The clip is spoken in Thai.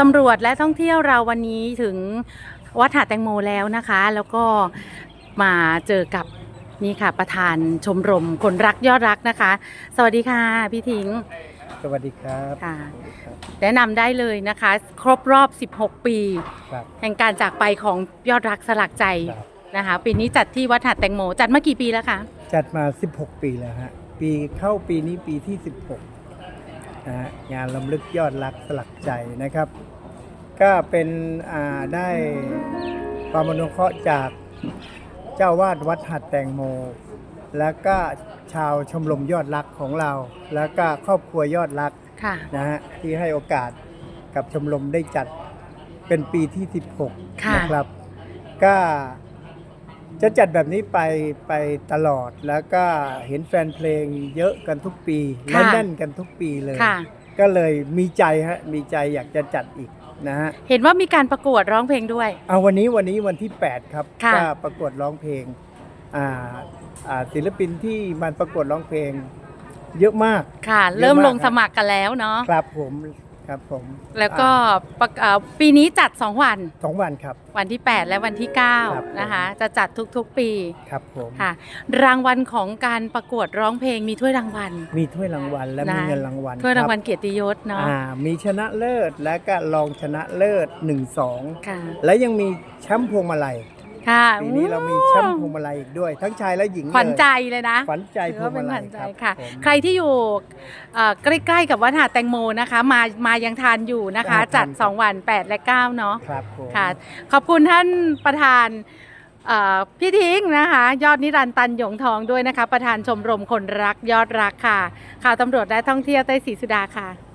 ตำรวจและท่องเที่ยวเราวันนี้ถึงวัดหาดแตงโมแล้วนะคะ แล้วก็มาเจอกับนี่ค่ะประธานชมรมคนรักยอดรักนะคะ สวัสดีค่ะพี่ทิ้งสวัสดีครับค่ะสวัสดีครับแนะนำได้เลยนะคะ ครบรอบ 16 ปี ครับแห่งการจากไปของยอดรักสลักใจครับนะคะ ปีนี้จัดที่วัดหาดแตงโม จัดมากี่ปีแล้วคะจัดมา 16 ปีแล้วฮะ ปีเข้าปีนี้ปีที่ 16 นะฮะงานลำลึกยอดรักสลักใจนะครับ ก็เป็นอ่าได้ความอนุเคราะห์จากเจ้าวาดวัดหัดแตงโม แล้วก็ชาวชมรมยอดรักของเรา แล้วก็ครอบครัวยอดรักค่ะนะฮะที่ให้โอกาสกับชมรมได้จัดเป็นปีที่ค่ะ16 นะครับก็ จะจัดแบบนี้ไปไปตลอดแล้วก็เห็นแฟนเพลงเยอะกันทุกปีและแน่นกันทุกปีเลย ค่ะ ก็เลยมีใจฮะมีใจอยากจะจัดอีกนะฮะเห็นว่ามีการประกวดร้องเพลงด้วย เอาวันนี้วันนี้วันที่ 8 ครับค่ะ ก็ประกวดร้องเพลงอ่าอ่าศิลปินที่มันประกวดร้องเพลง เยอะมาก ค่ะเยอะมากเริ่มลงสมัครกันแล้วเนาะ ครับผม ครับผมแล้วก็อ่าประเอ่อปีนี้จัด 2 วัน สองวันครับ วันที่ 8 และวันที่ ครับ9นะคะ จะจัดทุกๆปีครับผมค่ะ รางวัลของการประกวดร้องเพลงมีถ้วยรางวัล มีถ้วยรางวัลและมีนะ เงินรางวัลถ้วยรางวัลคบเกียรติยศเนาะอ่ามีชนะเลิศและก็รองชนะเลิศ1 ค่ะ2 และยังมีแชมป์พวงมาลัย ค่ะปีนี้เรามีแชมป์พวงมาลัยอีกด้วย ทั้งชายและหญิงเลยขวัญใจเลยนะขวัญใจถืพอวงว่าเป็มานขลัวัยญใจครับค่ะผมใครที่อยู่เอ่อใกล้ๆกับวัดหาดแตงโมนะคะ มามายังทานอยู่นะคะอ่าจัดทานครับ2วัน 8 และ 9 เนาะครับผมค่ะ ขอบคุณท่านประธานเอ่อพี่ทิ้งนะคะ ยอดนิรันดร์ตันหยงทองด้วยนะคะ ประธานชมรมคนรักยอดรักค่ะ ข่าวตำรวจและท่องเที่ยวใต้ศรีสุดาค่ะ